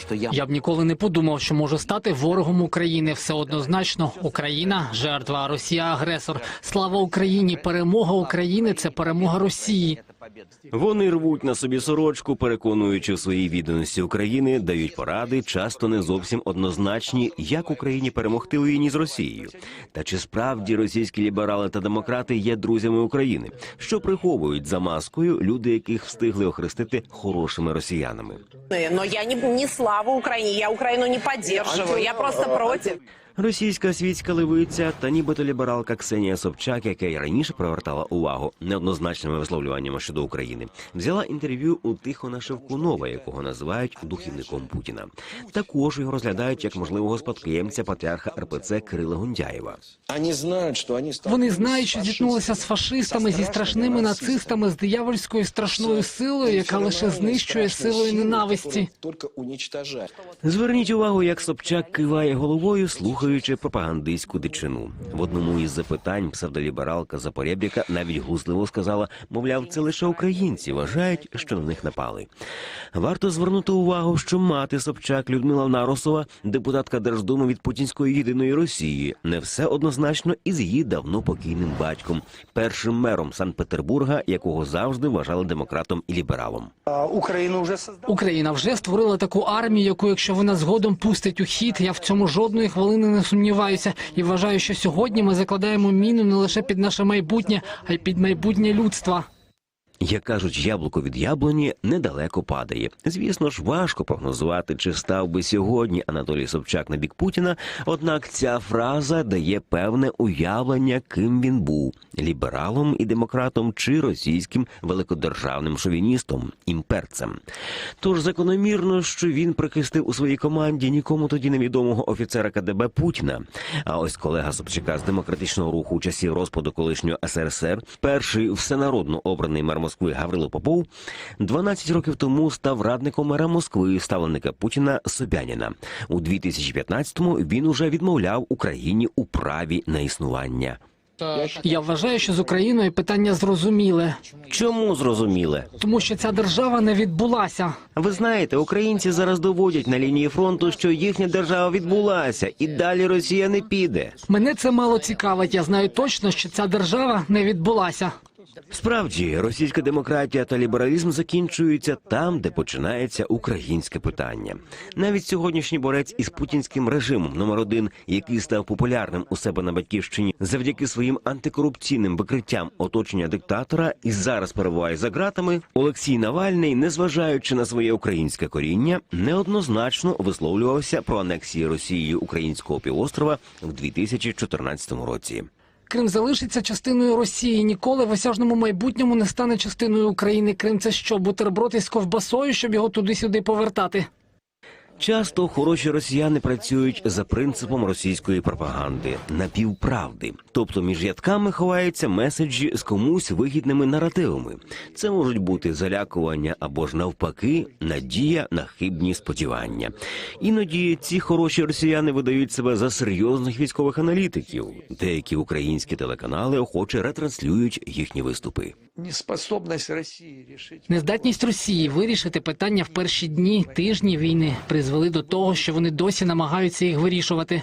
что я... Я б ніколи не подумав, що можу стати ворогом України. Все однозначно, Україна жертва, Росія агресор. Слава Україні! Перемога України це перемога Росії. Вони рвуть на собі сорочку, переконуючи в своїй відданості України, дають поради, часто не зовсім однозначні, як Україні перемогти у війні з Росією. Та чи справді російські ліберали та демократи є друзями України, що приховують за маскою люди, яких встигли охрестити хорошими росіянами? Но я не, не слава Украине, я Украину не поддерживаю, я просто против. Російська світська левиця та нібито лібералка Ксенія Собчак, яка й раніше привертала увагу неоднозначними висловлюваннями щодо України, взяла інтерв'ю у Тихона Шевкунова, якого називають духівником Путіна. Також його розглядають як можливого спадкоємця патріарха РПЦ Кирила Гундяєва. Они знают, что они Вони знають, що зіткнулися з фашистами, зі страшними нацистами, з диявольською страшною силою, яка лише знищує силою ненависті. Зверніть увагу, як Собчак киває головою, слухаючи пропагандистську дичину. В одному із запитань псевдолібералка Запорєбріка навіть гузливо сказала, мовляв, це лише українці вважають, що на них напали. Варто звернути увагу, що мати Собчак Людмила Наросова, депутатка Держдуми від путінської єдиної Росії, не все однозначно із її давно покійним батьком, першим мером Санкт-Петербурга, якого завжди вважали демократом і лібералом. Уже создала. Україна вже створила таку армію, яку, якщо вона згодом пустить у хід, я в цьому жодної хвилини не сумніваюся і вважаю, що сьогодні ми закладаємо міну не лише під наше майбутнє, а й під майбутнє людства. Як кажуть, яблуко від яблуні недалеко падає. Звісно ж, важко прогнозувати, чи став би сьогодні Анатолій Собчак на бік Путіна. Однак ця фраза дає певне уявлення, ким він був лібералом і демократом чи російським великодержавним шовіністом, імперцем. Тож закономірно, що він прихистив у своїй команді нікому тоді невідомого офіцера КДБ Путіна. А ось колега Собчака з демократичного руху у часів розпаду колишнього СРСР, перший всенародно обраний мер Москви Гаврило Попов, 12 років тому став радником мера Москви, ставленика Путіна Собяніна. У 2015-му він уже відмовляв Україні у праві на існування. Я вважаю, що з Україною питання зрозуміле, Чому зрозуміле? тому що ця держава не відбулася. Ви знаєте, українці зараз доводять на лінії фронту, що їхня держава відбулася, і далі Росія не піде. Мене це мало цікавить. Я знаю точно, що ця держава не відбулася. Справді, російська демократія та лібералізм закінчуються там, де починається українське питання. Навіть сьогоднішній борець із путінським режимом номер один, який став популярним у себе на батьківщині завдяки своїм антикорупційним викриттям оточення диктатора і зараз перебуває за ґратами. Олексій Навальний, незважаючи на своє українське коріння, неоднозначно висловлювався про анексії Росією українського півострова в 2014 році. Крим залишиться частиною Росії. Ніколи в осяжному майбутньому не стане частиною України. Крим це що, бутерброд із ковбасою, щоб його туди-сюди повертати. Часто хороші росіяни працюють за принципом російської пропаганди напівправди, тобто між ядками ховаються меседжі з комусь вигідними наративами. Це можуть бути залякування або ж навпаки надія на хибні сподівання. Іноді ці хороші росіяни видають себе за серйозних військових аналітиків. Деякі українські телеканали охоче ретранслюють їхні виступи. Нездатність Росії вирішити питання в перші дні, тижні війни призвели до того, що вони досі намагаються їх вирішувати.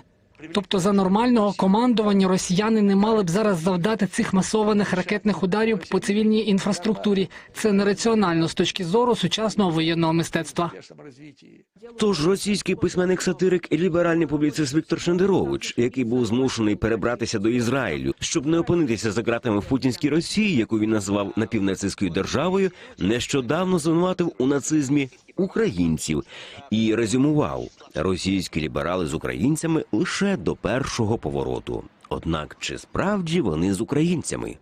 Тобто, за нормального командування росіяни не мали б зараз завдати цих масованих ракетних ударів по цивільній інфраструктурі. Це нераціонально з точки зору сучасного воєнного мистецтва. Тож російський письменник-сатирик і ліберальний публіцист Віктор Шендерович, який був змушений перебратися до Ізраїлю, щоб не опинитися за ґратами в путінській Росії, яку він назвав напівнацистською державою, нещодавно звинуватив у нацизмі українців і резюмував російські ліберали з українцями лише до першого повороту. Однак чи справді вони з українцями?